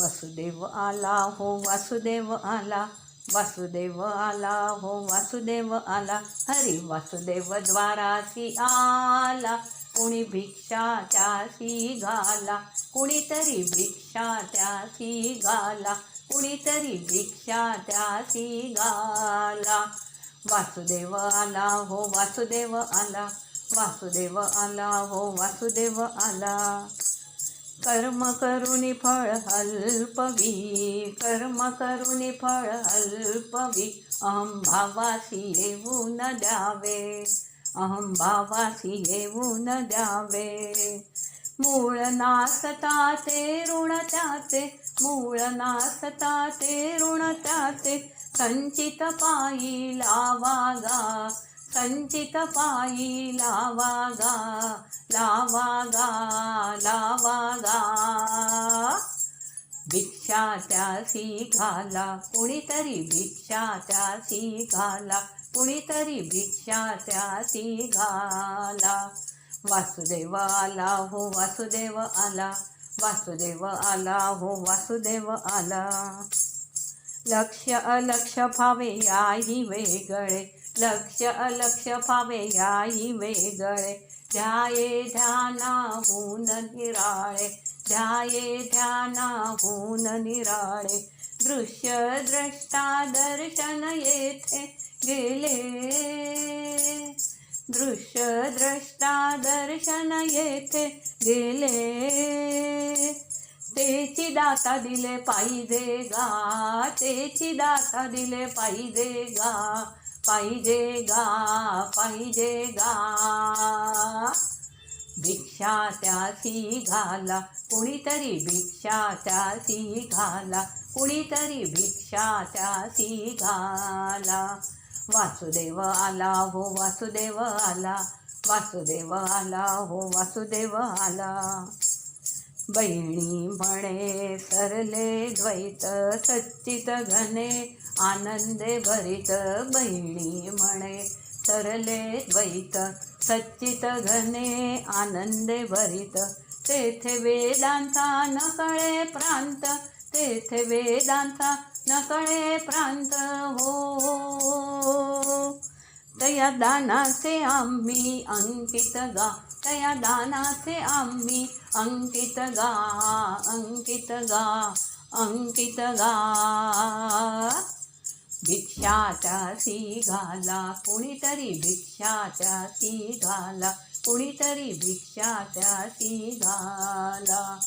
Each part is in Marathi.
वासुदेव आला हो वासुदेव आला वासुदेव आला हो वासुदेव आला. हरी वासुदेव द्वारासी आला कुणी भिक्षा त्यासी घाला कुणीतरी भिक्षा त्यासी घाला कुणीतरी भिक्षा त्यासी घाला. वासुदेव आला हो वासुदेव आला वासुदेव आला हो वासुदेव आला. कर्म करुणी फळ अल्पवी कर्म करुणी फळ अल्पवी अहम भावासी येऊ न द्यावे अहम भावासी येऊन द्यावे. मूळ नासता ते ऋण त्याचे मूळ नासता ते ऋण त्याचे संचित पायी लावागा संचित पायी लावागा लावागा लावागा भिक्षा त्यासी घाला कुणीतरी भिक्षा त्यासी घाला कुणीतरी भिक्षा त्यासी घाला वासुदेव आला हो वासुदेव आला वासुदेव आला हो वासुदेव आला लक्ष अलक्ष फावे याही वेगळे लक्ष अलक्ष फावे याही वेगळे. ध्याये ध्यानाहून निराळे. ध्याये ध्यानाहून निराळे. दृश्य द्रष्टा दर्शन येथे गेले. दृश्य द्रष्टा दर्शन येथे गेले. तेची दाता दिले पाहिजे गा. तेची दाता दिले पाहिजे गा. पाहिजे गा पाहिजे गा भिक्षा त्यासी घाला कुणीतरी भिक्षा त्यासी घाला कुणीतरी भिक्षा त्यासी घाला. वासुदेव आला हो वासुदेव आला वासुदेव आला हो वासुदेव आला. बहिणी म्हणे सरले द्वैत सच्चित घने आनंदे भरित बहिणी म्हणे. सरले द्वैत सच्चित घने आनंदे भरित तेथे वेदांचा नकळे प्रांत तेथे वेदांता नकळे प्रांत हो. तया दानाचे आम्ही अंकित गा तया दानाचे आम्ही? अंकित गा अंकित गा अंकित गा. भिक्षाचा त्यासी घाला कुणीतरी भिक्षा त्यासी घाला कुणीतरी भिक्षाचा त्यासी घाला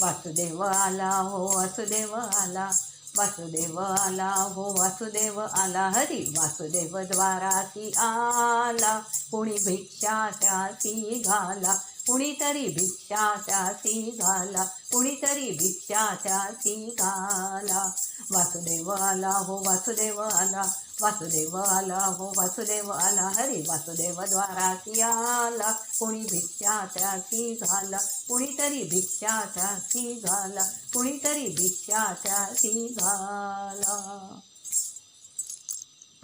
वासुदेव आला हो वासुदेव आला वासुदेव आला हो वासुदेव आला हरी. वासुदेव द्वारासी आला कोणी भिक्षा त्यासी घाला. कुणीतरी भिक्षा त्यासी घाला कुणीतरी भिक्षा त्यासी घाला वासुदेव आला हो वासुदेव आला वासुदेव आला हो वासुदेव आला हरी वासुदेव द्वारासी आला. कुणी भिक्षा त्यासी घाला कुणीतरी भिक्षा त्यासी घाला कुणीतरी भिक्षा त्यासी घाला